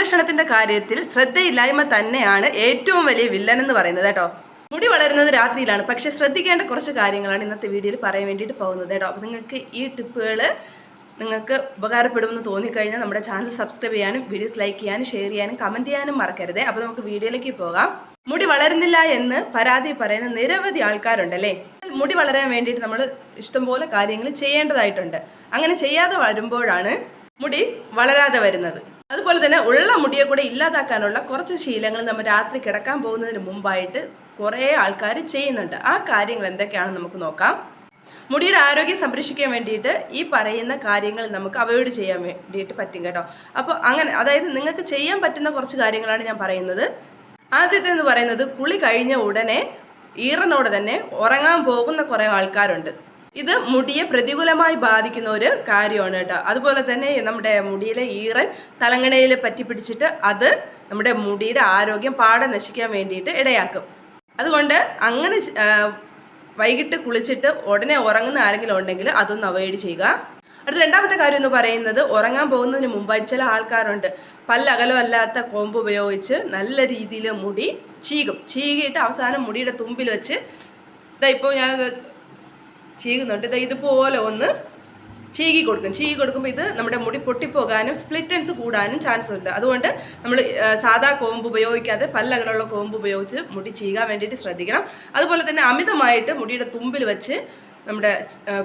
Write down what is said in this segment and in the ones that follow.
സംരക്ഷണത്തിന്റെ കാര്യത്തിൽ ശ്രദ്ധയില്ലായ്മ തന്നെയാണ് ഏറ്റവും വലിയ വില്ലൻ എന്ന് പറയുന്നത് കേട്ടോ. മുടി വളരുന്നത് രാത്രിയിലാണ്. പക്ഷെ ശ്രദ്ധിക്കേണ്ട കുറച്ച് കാര്യങ്ങളാണ് ഇന്നത്തെ വീഡിയോയിൽ പറയാൻ വേണ്ടിയിട്ട് പോകുന്നത് കേട്ടോ. അപ്പോൾ നിങ്ങൾക്ക് ഈ ടിപ്പുകൾ നിങ്ങൾക്ക് ഉപകാരപ്പെടുമെന്ന് തോന്നിക്കഴിഞ്ഞാൽ നമ്മുടെ ചാനൽ സബ്സ്ക്രൈബ് ചെയ്യാനും വീഡിയോസ് ലൈക്ക് ചെയ്യാനും ഷെയർ ചെയ്യാനും കമന്റ് ചെയ്യാനും മറക്കരുത്. അപ്പോൾ നമുക്ക് വീഡിയോയിലേക്ക് പോകാം. മുടി വളരുന്നില്ല എന്ന് പരാതി പറയുന്ന നിരവധി ആൾക്കാരുണ്ടല്ലേ മുടി വളരാൻ വേണ്ടിയിട്ട് നമ്മൾ ഇഷ്ടംപോലെ കാര്യങ്ങൾ ചെയ്യേണ്ടതായിട്ടുണ്ട്. അങ്ങനെ ചെയ്യാതെ വരുമ്പോഴാണ് മുടി വളരാതെ വരുന്നത്. അതുപോലെ തന്നെ ഉള്ള മുടിയെ കൂടെ ഇല്ലാതാക്കാനുള്ള കുറച്ച് ശീലങ്ങൾ നമ്മൾ രാത്രി കിടക്കാൻ പോകുന്നതിന് മുമ്പായിട്ട് കുറേ ആൾക്കാർ ചെയ്യുന്നുണ്ട്. ആ കാര്യങ്ങൾ എന്തൊക്കെയാണെന്ന് നമുക്ക് നോക്കാം. മുടിയുടെ ആരോഗ്യം സംരക്ഷിക്കാൻ വേണ്ടിയിട്ട് ഈ പറയുന്ന കാര്യങ്ങൾ നമുക്ക് അവോയ്ഡ് ചെയ്യാൻ വേണ്ടിയിട്ട് പറ്റും കേട്ടോ. അപ്പോൾ അങ്ങനെ അതായത് നിങ്ങൾക്ക് ചെയ്യാൻ പറ്റുന്ന കുറച്ച് കാര്യങ്ങളാണ് ഞാൻ പറയുന്നത്. ആദ്യത്തെ എന്ന് പറയുന്നത് കുളി കഴിഞ്ഞ ഉടനെ ഈറനോട് തന്നെ ഉറങ്ങാൻ പോകുന്ന കുറേ ആൾക്കാരുണ്ട്. ഇത് മുടിയെ പ്രതികൂലമായി ബാധിക്കുന്ന ഒരു കാര്യമാണ് കേട്ടോ. അതുപോലെ തന്നെ നമ്മുടെ മുടിയിലെ ഈറൻ തലങ്ങണയിൽ പറ്റി പിടിച്ചിട്ട് അത് നമ്മുടെ മുടിയുടെ ആരോഗ്യം പാടെ നശിക്കാൻ വേണ്ടിയിട്ട് ഇടയാക്കും. അതുകൊണ്ട് അങ്ങനെ വൈകിട്ട് കുളിച്ചിട്ട് ഉടനെ ഉറങ്ങുന്ന ആരെങ്കിലും ഉണ്ടെങ്കിൽ അതൊന്ന് അവോയ്ഡ് ചെയ്യുക. അടുത്ത രണ്ടാമത്തെ കാര്യം എന്ന് പറയുന്നത് ഉറങ്ങാൻ പോകുന്നതിന് മുമ്പായിട്ട് ചില ആൾക്കാരുണ്ട്. പല്ലകലമല്ലാത്ത കോമ്പ് ഉപയോഗിച്ച് നല്ല രീതിയിൽ മുടി ചീകും. ചീകിയിട്ട് അവസാനം മുടിയുടെ തുമ്പിൽ വെച്ച് ഇതാ ഇപ്പോൾ ഞാൻ ചീകുന്നുണ്ട്. ഇത് ഇതുപോലെ ഒന്ന് ചീകി കൊടുക്കും. ചീകി കൊടുക്കുമ്പോൾ ഇത് നമ്മുടെ മുടി പൊട്ടിപ്പോകാനും സ്പ്ലിറ്റൻസ് കൂടാനും ചാൻസ് ഉണ്ട്. അതുകൊണ്ട് നമ്മൾ സാധാ കോമ്പ് ഉപയോഗിക്കാതെ പല്ലകളുള്ള കോമ്പ് ഉപയോഗിച്ച് മുടി ചീകാൻ വേണ്ടിയിട്ട് ശ്രദ്ധിക്കണം. അതുപോലെ തന്നെ അമിതമായിട്ട് മുടിയുടെ തുമ്പിൽ വെച്ച് നമ്മുടെ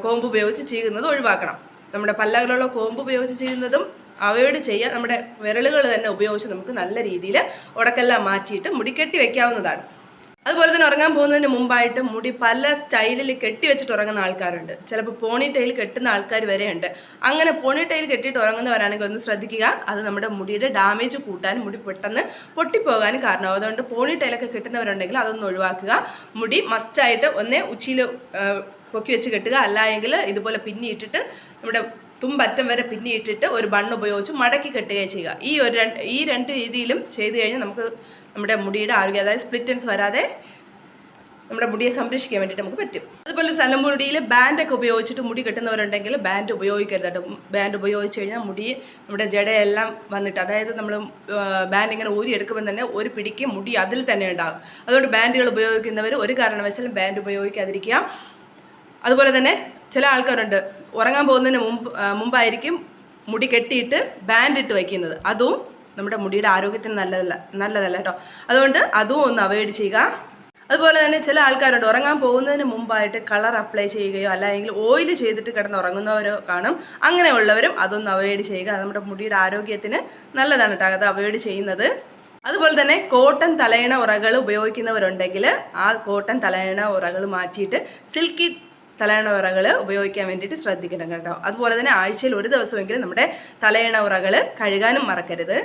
കോമ്പ് ഉപയോഗിച്ച് ചീകുന്നത് ഒഴിവാക്കണം. നമ്മുടെ പല്ലകളുള്ള കോമ്പ് ഉപയോഗിച്ച് ചെയ്യുന്നതും അവയോട് ചെയ്യുക നമ്മുടെ വിരലുകൾ തന്നെ ഉപയോഗിച്ച് നമുക്ക് നല്ല രീതിയിൽ ഉടക്കെല്ലാം മാറ്റിയിട്ട് മുടി കെട്ടി വെക്കാവുന്നതാണ്. അതുപോലെ തന്നെ ഉറങ്ങാൻ പോകുന്നതിന് മുമ്പായിട്ട് മുടി പല സ്റ്റൈലിൽ കെട്ടി വെച്ചിട്ട് ഉറങ്ങുന്ന ആൾക്കാരുണ്ട്. ചിലപ്പോൾ പോണി ടൈൽ കെട്ടുന്ന ആൾക്കാർ വരെയുണ്ട്. അങ്ങനെ പോണി ടൈൽ കെട്ടിയിട്ട് ഉറങ്ങുന്നവരാണെങ്കിൽ ഒന്ന് ശ്രദ്ധിക്കുക. അത് നമ്മുടെ മുടിയുടെ ഡാമേജ് കൂട്ടാനും മുടി പെട്ടെന്ന് പൊട്ടിപ്പോകാനും കാരണമാവും അതുകൊണ്ട് പോണി ടൈലൊക്കെ കെട്ടുന്നവരുണ്ടെങ്കിൽ അതൊന്ന് ഒഴിവാക്കുക. മുടി മസ്റ്റായിട്ട് ഒന്നേ ഉച്ചിയിൽ പൊക്കി വെച്ച് കെട്ടുക. അല്ലായെങ്കിൽ ഇതുപോലെ പിന്നിയിട്ടിട്ട് നമ്മുടെ തുമ്പറ്റം വരെ പിന്നിയിട്ടിട്ട് ഒരു ബണ്ണ് ഉപയോഗിച്ച് മടക്കി കെട്ടുകയും ചെയ്യുക. ഈ ഒരു രണ്ട് ഈ രണ്ട് രീതിയിലും ചെയ്തു കഴിഞ്ഞാൽ നമുക്ക് നമ്മുടെ മുടിയുടെ ആരോഗ്യം അതായത് സ്പ്ലിറ്റൻസ് വരാതെ നമ്മുടെ മുടിയെ സംരക്ഷിക്കാൻ വേണ്ടിയിട്ട് നമുക്ക് പറ്റും. അതുപോലെ തലമുടിയിൽ ബാൻഡൊക്കെ ഉപയോഗിച്ചിട്ട് മുടി കെട്ടുന്നവരുണ്ടെങ്കിൽ ബാൻഡ് ഉപയോഗിക്കരുത് കേട്ടോ. ബാൻഡ് ഉപയോഗിച്ച് കഴിഞ്ഞാൽ മുടി നമ്മുടെ ജടയെല്ലാം വന്നിട്ട് അതായത് നമ്മൾ ബാൻഡ് ഇങ്ങനെ ഊരി എടുക്കുമ്പോൾ തന്നെ ഒരു പിടിക്ക് മുടി അതിൽ തന്നെ ഉണ്ടാകും. അതുകൊണ്ട് ബാൻഡുകൾ ഉപയോഗിക്കുന്നവർ ഒരു കാരണവശാലും ബാൻഡ് ഉപയോഗിക്കാതിരിക്കുക. അതുപോലെ തന്നെ ചില ആൾക്കാരുണ്ട് ഉറങ്ങാൻ പോകുന്നതിന് മുമ്പ് മുമ്പായിരിക്കും മുടി കെട്ടിയിട്ട് ബാൻഡ് ഇട്ട് വയ്ക്കുന്നത്. അതും നമ്മുടെ മുടിയുടെ ആരോഗ്യത്തിന് നല്ലതല്ല നല്ലതല്ല കേട്ടോ. അതുകൊണ്ട് അതും ഒന്ന് അവോയ്ഡ് ചെയ്യുക. അതുപോലെ തന്നെ ചില ആൾക്കാരുണ്ട് ഉറങ്ങാൻ പോകുന്നതിന് മുമ്പായിട്ട് കളർ അപ്ലൈ ചെയ്യുകയോ അല്ലെങ്കിൽ ഓയിൽ ചെയ്തിട്ട് കിടന്ന് ഉറങ്ങുന്നവരോ കാണും. അങ്ങനെയുള്ളവരും അതൊന്ന് അവോയ്ഡ് ചെയ്യുക. അത് നമ്മുടെ മുടിയുടെ ആരോഗ്യത്തിന് നല്ലതാണ് കേട്ടോ അത് അവോയ്ഡ് ചെയ്യുന്നത്. അതുപോലെ തന്നെ കോട്ടൺ തലയണ ഉറകൾ ഉപയോഗിക്കുന്നവരുണ്ടെങ്കിൽ ആ കോട്ടൺ തലയണ ഉറകൾ മാറ്റിയിട്ട് സിൽക്കി തലയണ ഉറകൾ ഉപയോഗിക്കാൻ വേണ്ടിയിട്ട് ശ്രദ്ധിക്കണം കേട്ടോ. അതുപോലെ തന്നെ ആഴ്ചയിൽ ഒരു ദിവസമെങ്കിലും നമ്മുടെ തലയണ ഉറകൾ കഴുകാനും മറക്കരുത്.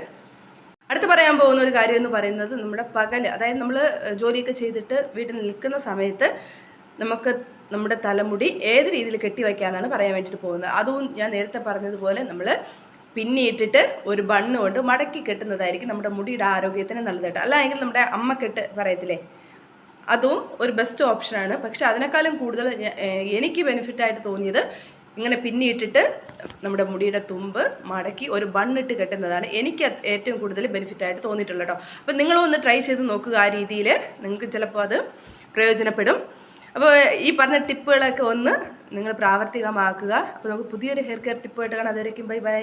അടുത്ത് പറയാൻ പോകുന്ന ഒരു കാര്യം എന്ന് പറയുന്നത് നമ്മുടെ പകൽ അതായത് നമ്മൾ ജോലിയൊക്കെ ചെയ്തിട്ട് വീട്ടിൽ നിൽക്കുന്ന സമയത്ത് നമുക്ക് നമ്മുടെ തലമുടി ഏത് രീതിയിൽ കെട്ടി വയ്ക്കാനാണ് പറയാൻ വേണ്ടിയിട്ട് പോകുന്നത്? അതും ഞാൻ നേരത്തെ പറഞ്ഞതുപോലെ നമ്മൾ പിന്നിയിട്ടിട്ട് ഒരു ബണ്ണ് കൊണ്ട് മടക്കി കെട്ടുന്നതായിരിക്കും നമ്മുടെ മുടിയുടെ ആരോഗ്യത്തിന് നല്ലതായിട്ട് അല്ലെങ്കിൽ നമ്മുടെ അമ്മക്കെട്ട് പറയത്തില്ലേ? അതും ഒരു ബെസ്റ്റ് ഓപ്ഷനാണ് പക്ഷെ അതിനേക്കാളും കൂടുതൽ എനിക്ക് ബെനിഫിറ്റ് ആയിട്ട് തോന്നിയത് ഇങ്ങനെ പിന്നിയിട്ടിട്ട് നമ്മുടെ മുടിയുടെ തുമ്പ് മടക്കി ഒരു ബണ്ണിട്ട് കെട്ടുന്നതാണ് എനിക്ക് ഏറ്റവും കൂടുതൽ ബെനിഫിറ്റ് ആയിട്ട് തോന്നിയിട്ടുള്ളത് കേട്ടോ അപ്പോൾ നിങ്ങളും ഒന്ന് ട്രൈ ചെയ്ത് നോക്കുക ആ രീതിയിൽ നിങ്ങൾക്ക് ചിലപ്പോൾ അത് പ്രയോജനപ്പെടും. അപ്പോൾ ഈ പറഞ്ഞ ടിപ്പുകളൊക്കെ ഒന്ന് നിങ്ങൾ പ്രാവർത്തികമാക്കുക. അപ്പോൾ നമുക്ക് പുതിയൊരു ഹെയർ കെയർ ടിപ്പായിട്ട് കാണാം. അതുവരേക്കും ബൈ ബൈ.